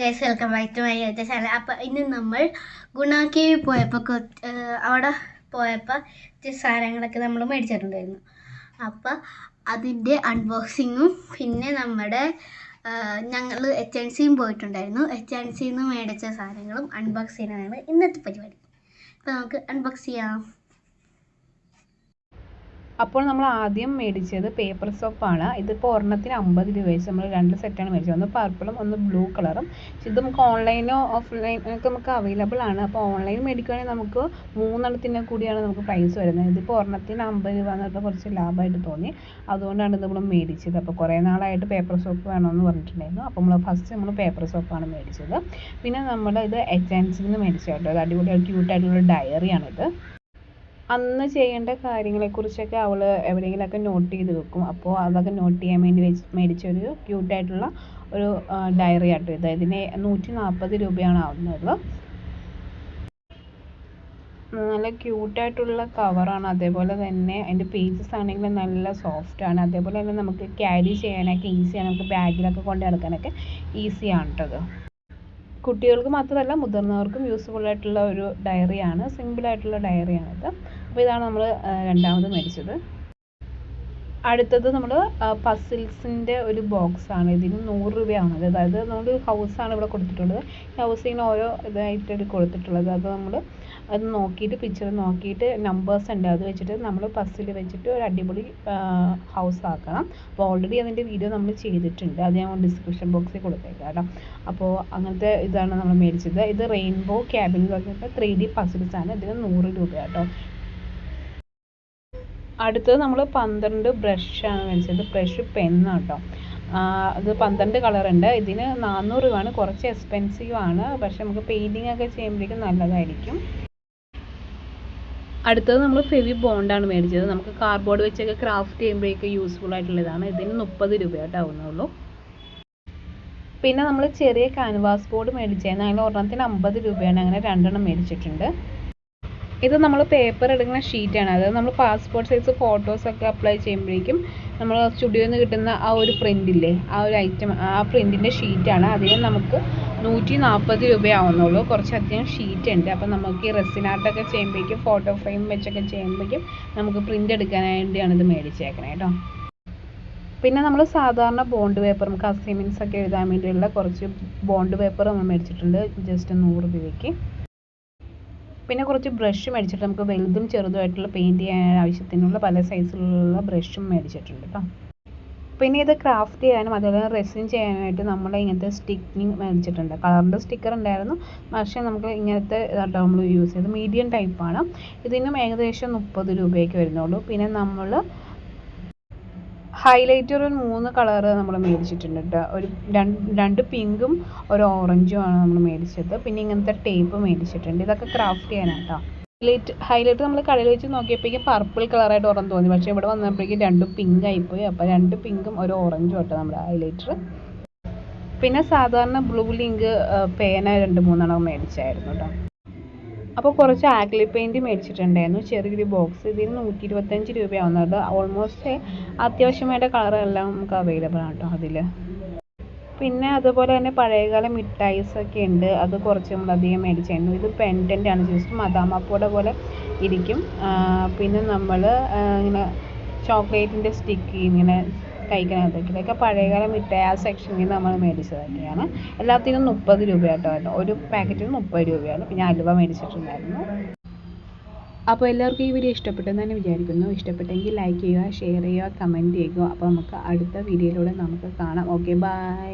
Guys welcome back to my YouTube channel അപ്പോൾ ഇന്ന് നമ്മൾ ഗുണാക്കേവി പോയപ്പോൾ അവിടെ പോയപ്പോൾ സാധനങ്ങളൊക്കെ നമ്മൾ മേടിച്ചിട്ടുണ്ടായിരുന്നു. അപ്പോൾ അതിന്റെ അൺബോക്സിങ്ങും പിന്നെ നമ്മുടെ ഞങ്ങൾ എച്ച് എൻ സിയും പോയിട്ടുണ്ടായിരുന്നു. എച്ച് എൻ സിയിൽ നിന്ന് മേടിച്ച സാധനങ്ങളും അൺബോക്സ് ചെയ്യുന്നതാണ് ഇന്നത്തെ പരിപാടി. അപ്പോൾ നമുക്ക് അൺബോക്സ് ചെയ്യാം. അപ്പോൾ നമ്മൾ ആദ്യം മേടിച്ചത് പേപ്പർ സോപ്പാണ് ഇതിപ്പോൾ ഒരെണ്ണത്തിന് അമ്പത് രൂപ വെച്ച് നമ്മൾ രണ്ട് സെറ്റാണ് മേടിച്ചത്. ഒന്ന് പർപ്പിളും ഒന്ന് ബ്ലൂ കളറും ഇത് നമുക്ക് ഓൺലൈനോ ഓഫ്ലൈൻ ഒക്കെ നമുക്ക് അവൈലബിൾ ആണ്. അപ്പോൾ ഓൺലൈൻ മേടിക്കുകയാണെങ്കിൽ നമുക്ക് മൂന്നെണ്ണത്തിന്റെ കൂടിയാണ് നമുക്ക് പ്രൈസ് വരുന്നത്. ഇതിപ്പോൾ ഒരെണ്ണത്തിന് അമ്പത് രൂപ എന്നൊക്കെ കുറച്ച് ലാഭമായിട്ട് തോന്നി. അതുകൊണ്ടാണ് ഇത് നമ്മൾ മേടിച്ചത്. അപ്പോൾ കുറേ നാളായിട്ട് പേപ്പർ സോപ്പ് വേണമെന്ന് പറഞ്ഞിട്ടുണ്ടായിരുന്നു. അപ്പോൾ നമ്മൾ ഫസ്റ്റ് നമ്മൾ പേപ്പർ സോപ്പാണ് മേടിച്ചത്. പിന്നെ നമ്മൾ ഇത് എച്ച് എൻ സിയിൽ നിന്ന് മേടിച്ചത് കേട്ടോ അത് അടിപൊളി ക്യൂട്ടായിട്ടുള്ള ഡയറിയാണിത് അന്ന് ചെയ്യേണ്ട കാര്യങ്ങളെക്കുറിച്ചൊക്കെ അവൾ എവിടെയെങ്കിലുമൊക്കെ നോട്ട് ചെയ്ത് വെക്കും. അപ്പോൾ അതൊക്കെ നോട്ട് ചെയ്യാൻ വേണ്ടി വെച്ച് മേടിച്ചൊരു ക്യൂട്ടായിട്ടുള്ള ഒരു ഡയറി ആട്ടോ ഇത്. ഇതിന് നൂറ്റി നാൽപ്പത് രൂപയാണ് ആവുന്നത്. നല്ല ക്യൂട്ടായിട്ടുള്ള കവറാണ് അതേപോലെ തന്നെ അതിന്റെ പേജസ് ആണെങ്കിൽ നല്ല സോഫ്റ്റ് ആണ്. അതേപോലെ തന്നെ നമുക്ക് ക്യാരി ചെയ്യാനൊക്കെ ഈസിയാണ് നമുക്ക് ബാഗിലൊക്കെ കൊണ്ട് നടക്കാനൊക്കെ ഈസിയാണ് കേട്ടോ കുട്ടികൾക്ക് മാത്രമല്ല മുതിർന്നവർക്കും യൂസ്ഫുൾ ആയിട്ടുള്ള ഒരു ഡയറിയാണ് സിമ്പിൾ ആയിട്ടുള്ള ഡയറിയാണിത് അപ്പോൾ ഇതാണ് നമ്മൾ രണ്ടാമത് മേടിച്ചത്. അടുത്തത് നമ്മൾ പസിൽസിന്റെ ഒരു ബോക്സ് ആണ്. ഇതിന് നൂറ് രൂപയാണ്. അതായത് നമ്മൾ ആണ് ഇവിടെ കൊടുത്തിട്ടുള്ളത്. ഹൗസിന് ഓരോ ഇതായിട്ട് കൊടുത്തിട്ടുള്ളത്. അത് നമ്മൾ അത് നോക്കിയിട്ട് പിക്ചർ നോക്കിയിട്ട് നമ്പേഴ്സ് ഉണ്ട്. അത് വെച്ചിട്ട് നമ്മൾ പസിൽ വെച്ചിട്ട് ഒരു അടിപൊളി ഹൗസ് ആക്കണം. അപ്പോൾ ഓൾറെഡി അതിന്റെ വീഡിയോ നമ്മൾ ചെയ്തിട്ടുണ്ട്. അത് ഞാൻ ഡിസ്ക്രിപ്ഷൻ ബോക്സിൽ കൊടുത്തേക്കാം കേട്ടോ. അപ്പോൾ അങ്ങനത്തെ ഇതാണ് നമ്മൾ മേടിച്ചത്. ഇത് റെയിൻബോ ക്യാബിൻ എന്ന് പറഞ്ഞിട്ട് ത്രീ ഡി പസിൽസ് ആണ്. ഇതിന് നൂറ് രൂപ കേട്ടോ. അടുത്തത് നമ്മൾ പന്ത്രണ്ട് ബ്രഷാണ് മേടിച്ചത്. ബ്രഷ് പെന്നാണ് കേട്ടോ. അത് പന്ത്രണ്ട് കളർ ഉണ്ട്. ഇതിന് നാനൂറ് രൂപയാണ്. കുറച്ച് എക്സ്പെൻസീവ് ആണ്. പക്ഷെ നമുക്ക് പെയിന്റിങ് ഒക്കെ ചെയ്യുമ്പോഴേക്കും നല്ലതായിരിക്കും. അടുത്തത് നമ്മൾ ഫെവി ബോണ്ടാണ് മേടിച്ചത്. നമുക്ക് കാർഡ്ബോർഡ് വെച്ചൊക്കെ ക്രാഫ്റ്റ് ചെയ്യുമ്പോഴേക്കും യൂസ്ഫുൾ ആയിട്ടുള്ളതാണ്. ഇതിന് മുപ്പത് രൂപയായിട്ട് ആവുന്നുള്ളൂ. പിന്നെ നമ്മൾ ചെറിയ ക്യാൻവാസ് ബോർഡ് മേടിച്ചായിരുന്നു അതിന് ഒരെണ്ണത്തിന് അമ്പത് രൂപയാണ്. അങ്ങനെ രണ്ടെണ്ണം മേടിച്ചിട്ടുണ്ട്. ഇത് നമ്മൾ പേപ്പർ എടുക്കുന്ന ഷീറ്റാണ് അതായത് നമ്മൾ പാസ്പോർട്ട് സൈസ് ഫോട്ടോസൊക്കെ അപ്ലൈ ചെയ്യുമ്പോഴേക്കും നമ്മൾ സ്റ്റുഡിയോയിൽ നിന്ന് കിട്ടുന്ന ആ ഒരു പ്രിന്റില്ലേ ആ ഒരു ഐറ്റം ആ പ്രിന്റിന്റെ ഷീറ്റാണ് അതിന് നമുക്ക് നൂറ്റി നാൽപ്പത് രൂപയാവുന്നുള്ളൂ. കുറച്ചധികം ഷീറ്റ് ഉണ്ട്. അപ്പോൾ നമുക്ക് ഈ റെസിൻ ആർട്ടൊക്കെ ചെയ്യുമ്പോഴേക്കും ഫോട്ടോ ഫ്രെയിം വെച്ചൊക്കെ ചെയ്യുമ്പോഴേക്കും നമുക്ക് പ്രിന്റ് എടുക്കാൻ വേണ്ടിയാണ് ഇത് മേടിച്ചേക്കണേ കേട്ടോ പിന്നെ നമ്മൾ സാധാരണ ബോണ്ട് പേപ്പർ നമുക്ക് അസൈൻമെന്റ്സ് ഒക്കെ എഴുതാൻ വേണ്ടിയുള്ള കുറച്ച് ബോണ്ട് പേപ്പർ നമ്മൾ മേടിച്ചിട്ടുണ്ട്. ജസ്റ്റ് നൂറ് രൂപയ്ക്ക്. പിന്നെ കുറച്ച് ബ്രഷ് മേടിച്ചിട്ട് നമുക്ക് വലുതും ചെറുതുമായിട്ടുള്ള പെയിന്റ് ചെയ്യാൻ ആവശ്യത്തിനുള്ള പല സൈസിലുള്ള ബ്രഷും മേടിച്ചിട്ടുണ്ട് കേട്ടോ പിന്നെ ഇത് ക്രാഫ്റ്റ് ചെയ്യാനും അതുപോലെ റെസിൻ ചെയ്യാനായിട്ട് നമ്മൾ ഇങ്ങനത്തെ സ്റ്റിക്കിങ് മേടിച്ചിട്ടുണ്ട്. കളറിന്റെ സ്റ്റിക്കർ ഉണ്ടായിരുന്നു. പക്ഷേ നമുക്ക് ഇങ്ങനത്തെ ഇതാട്ടോ നമ്മൾ യൂസ് ചെയ്ത് മീഡിയം ടൈപ്പാണ് ഇതിനും ഏകദേശം മുപ്പത് രൂപയൊക്കെ വരുന്നുള്ളൂ. പിന്നെ നമ്മൾ ഹൈലൈറ്റർ മൂന്ന് കളറ് നമ്മൾ മേടിച്ചിട്ടുണ്ട്. കേട്ടോ ഒരു രണ്ട് പിങ്കും ഒരു ഓറഞ്ചും ആണ് നമ്മൾ മേടിച്ചത്. പിന്നെ ഇങ്ങനത്തെ ടേപ്പ് മേടിച്ചിട്ടുണ്ട്. ഇതൊക്കെ ക്രാഫ്റ്റ് ചെയ്യാനാണ് കേട്ടോ ഹൈലൈറ്റ് ഹൈലൈറ്റ് നമ്മൾ കടയിൽ വെച്ച് നോക്കിയപ്പോഴേക്കും പർപ്പിൾ കളറായിട്ട് ഓറഞ്ച് തോന്നി. പക്ഷേ ഇവിടെ വന്നപ്പോഴേക്കും രണ്ടും പിങ്ക് ആയിപ്പോയി. അപ്പോൾ രണ്ട് പിങ്കും ഒരു ഓറഞ്ചും കേട്ടോ നമ്മുടെ ഹൈലൈറ്റർ പിന്നെ സാധാരണ ബ്ലൂ ലിങ്ക് പേന രണ്ട് മൂന്നെണ്ണം മേടിച്ചായിരുന്നു കേട്ടോ അപ്പോൾ കുറച്ച് ആക്ലി പെയിന്റ് മേടിച്ചിട്ടുണ്ടായിരുന്നു. ചെറിയൊരു ബോക്സ് ഇതിന് നൂറ്റി ഇരുപത്തഞ്ച് രൂപയാവുന്നത് ഓൾമോസ്റ്റ് അത്യാവശ്യമായിട്ട് കളറെല്ലാം നമുക്ക് അവൈലബിൾ ആണ് കേട്ടോ അതിൽ പിന്നെ അതുപോലെ തന്നെ പഴയകാല മിഠായിസ് ഒക്കെ ഉണ്ട്. അത് കുറച്ച് നമ്മൾ അധികം മേടിച്ചായിരുന്നു ഇത് പെൻഡന്റ് ആണ്. ജസ്റ്റ് മദാമപ്പോട പോലെ ഇരിക്കും. പിന്നെ നമ്മൾ ഇങ്ങനെ ചോക്ലേറ്റിന്റെ സ്റ്റിക്ക് ഇങ്ങനെ കഴിക്കാനകത്തേക്ക് ഇതൊക്കെ പഴയകാല മിഠായി ആ സെക്ഷനിൽ നമ്മൾ മേടിച്ചതൊക്കെയാണ്. എല്ലാത്തിനും മുപ്പത് രൂപയാട്ടോ കേട്ടോ ഒരു പാക്കറ്റിന് മുപ്പത് രൂപയാണ്. പിന്നെ അലുവ മേടിച്ചിട്ടുണ്ടായിരുന്നു. അപ്പോൾ എല്ലാവർക്കും ഈ വീഡിയോ ഇഷ്ടപ്പെട്ടെന്ന് തന്നെ വിചാരിക്കുന്നു. ഇഷ്ടപ്പെട്ടെങ്കിൽ ലൈക്ക് ചെയ്യുക ഷെയർ ചെയ്യുക കമന്റ് ചെയ്യുക. അപ്പോൾ നമുക്ക് അടുത്ത വീഡിയോയിലൂടെ നമുക്ക് കാണാം. Okay bye